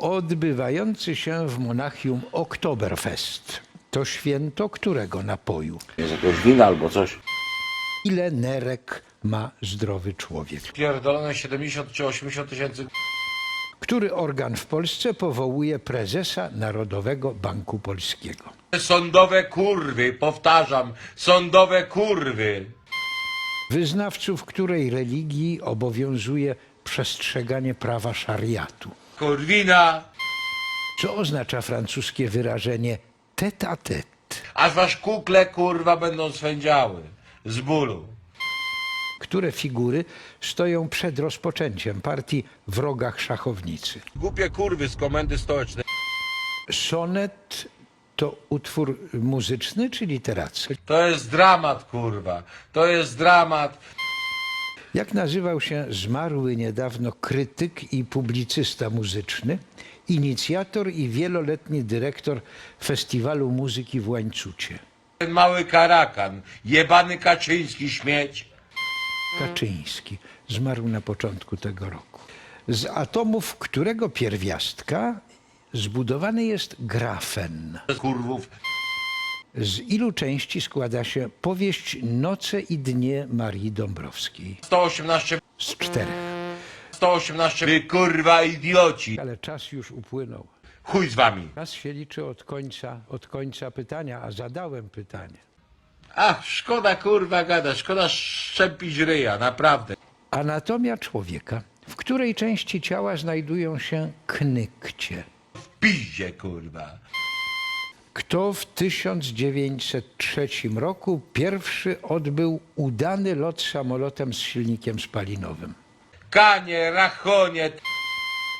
odbywający się w Monachium Oktoberfest. To święto którego napoju? Jest jakiegoś wina albo coś. Ile nerek ma zdrowy człowiek? Pierdolone 70 czy 80 tysięcy. Który organ w Polsce powołuje prezesa Narodowego Banku Polskiego? Sądowe kurwy, powtarzam, sądowe kurwy. Wyznawców której religii obowiązuje przestrzeganie prawa szariatu? Kurwina, Co oznacza francuskie wyrażenie tête à tête? aż wasz kukle kurwa będą swędziały z bólu. Które figury stoją przed rozpoczęciem partii w rogach szachownicy? Głupie kurwy z komendy stołecznej. Sonet to utwór muzyczny czy literacki? To jest dramat kurwa, to jest dramat. Jak nazywał się zmarły niedawno krytyk i publicysta muzyczny, inicjator i wieloletni dyrektor Festiwalu Muzyki w Łańcucie? Ten mały karakan, jebany Kaczyński śmieć. Kaczyński zmarł na początku tego roku. Z atomów którego pierwiastka zbudowany jest grafen? Kurwów. Z ilu części składa się powieść Noce i dnie Marii Dąbrowskiej? 118, Z czterech. 118, wy kurwa idioci. Ale czas już upłynął. Chuj z wami. Czas się liczy od końca, od końca pytania, a zadałem pytanie. Ach, szkoda kurwa gada, szkoda szczepić ryja, naprawdę. Anatomia człowieka. W której części ciała znajdują się knykcie? W piździe kurwa. Kto w 1903 roku pierwszy odbył udany lot samolotem z silnikiem spalinowym? Kanie, rachonie,